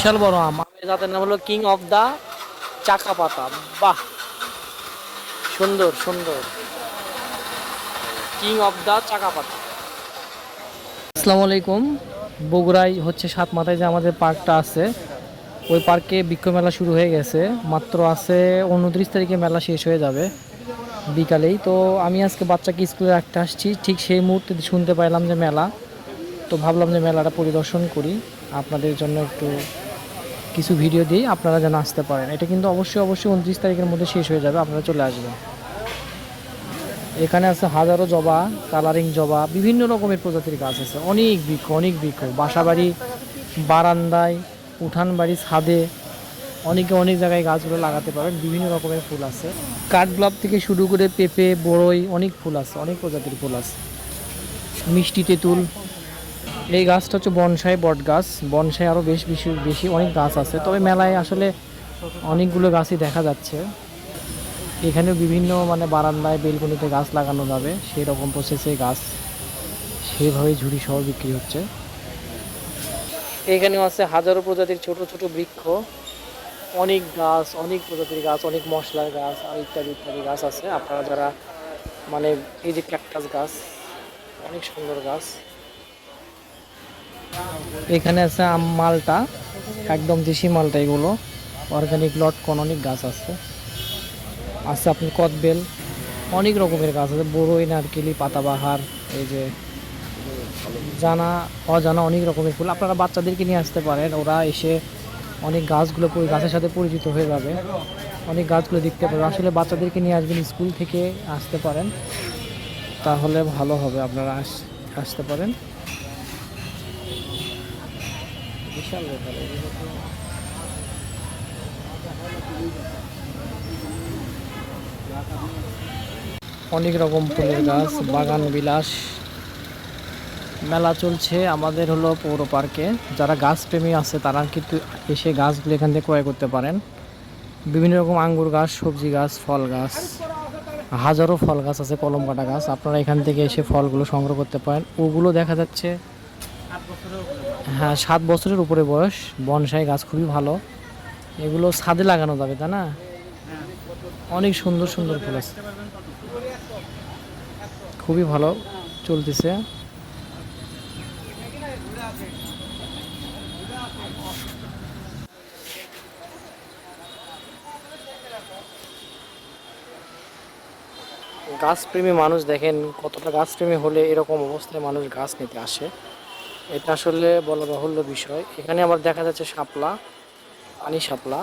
বিশাল বড় আম। জাতের নাম হলো কিং অফ দা চাকা পাতা বাহ! সুন্দর সুন্দর। কিং অফ দা চাকা পাতা আসসালামু আলাইকুম। বগুড়ায় হচ্ছে সাত মাথায় যে আমাদের পার্কটা আছে, ওই পার্কে বৃক্ষ মেলা শুরু হয়ে গেছে। মাত্র আছে উনত্রিশ তারিখে মেলা শেষ হয়ে যাবে বিকালেই। তো আমি আজকে বাচ্চাকে স্কুলে রাখতে আসছি। ঠিক সেই মুহূর্তে শুনতে পাইলাম যে মেলা। তো ভাবলাম যে মেলাটা পরিদর্শন করি। আপনাদের জন্য একটু কিছু ভিডিও দিই আপনারা যেন আসতে পারেন। এটা কিন্তু অবশ্যই অবশ্যই উনত্রিশ তারিখের মধ্যে শেষ হয়ে যাবে, আপনারা চলে আসবেন। এখানে আছে হাজারো জবা কালারিং জবা, বিভিন্ন রকমের প্রজাতির গাছ আছে। অনেক বৃক্ষ অনেক বৃক্ষ। বাসাবাড়ি, বারান্দায় উঠান বাড়ি ছাদে, অনেকে অনেক জায়গায় গাছগুলো লাগাতে পারেন বিভিন্ন রকমের ফুল আছে। কাঠগোলাপ থেকে শুরু করে পেঁপে, বড়ই অনেক ফুল আছে, অনেক প্রজাতির ফুল আছে। মিষ্টি তেঁতুল এই গাছটা হচ্ছে বনসাই বট গাছ। বনসাই আরও বেশ বেশি বেশি অনেক গাছ আছে। তবে মেলায় আসলে অনেকগুলো গাছই দেখা যাচ্ছে। এখানেও বিভিন্ন মানে বারান্দায় বেলকনিতে গাছ লাগানো যাবে। সেই রকম প্রসেসে গাছ সেভাবে ঝুড়ি সহ বিক্রি হচ্ছে। এখানেও আছে হাজারো প্রজাতির ছোট ছোট বৃক্ষ। অনেক গাছ, অনেক প্রজাতির গাছ, অনেক মশলার গাছ, আর ইত্যাদি ইত্যাদি গাছ আছে। আপনারা যারা মানে এই যে ক্যাকটাস গাছ, অনেক সুন্দর গাছ। এখানে আছে আম মালটা, একদম দেশি মালটা এগুলো। অর্গানিক লটকন অনেক গাছ আছে। আছে আপনি কদবেল, অনেক রকমের গাছ আছে। বড়ই, নারকেলি, পাতাবাহার, এই যে জানা, অজানা অনেক রকমের ফুল। আপনারা বাচ্চাদেরকে নিয়ে আসতে পারেন। ওরা এসে অনেক গাছগুলো গাছের সাথে পরিচিত হয়ে যাবে। অনেক গাছগুলো দেখতে পাবে। আসলে বাচ্চাদেরকে নিয়ে আসবেন, স্কুল থেকে আসতে পারেন। তাহলে ভালো হবে আপনারা আস- আসতে পারেন। বিশাল ব্যাপার অনেক রকম ফুলের গাছ, বাগান বিলাস। মেলা চলছে, আমাদের হলো পৌর পার্কে। যারা গাছপ্রেমী আছে, তারা কিন্তু এসে গাছগুলো এখান থেকে ক্রয় করতে পারেন। বিভিন্ন রকম আঙ্গুর গাছ, সবজি গাছ, ফল গাছ, হাজারো ফল গাছ আছে কলম কাটা গাছ। আপনারা এখান থেকে এসে ফলগুলো সংগ্রহ করতে পারেন। ওগুলো দেখা যাচ্ছে হ্যাঁ সাত বছরের উপরে বয়স। বনসাই গাছ খুবই ভালো। এগুলো ছাদে লাগানো যাবে, তাই না? অনেক সুন্দর সুন্দর ফুল আছে। খুবই ভালো চলতেছে। গাছপ্রেমী মানুষ দেখেন কতটা গাছপ্রেমী হলে এরকম অবস্থায় মানুষ গাছ নিতে আসে। এটা আসলে বলা বাহুল্য বিষয়। এখানে আবার দেখা যাচ্ছে শাপলা পানি শাপলা।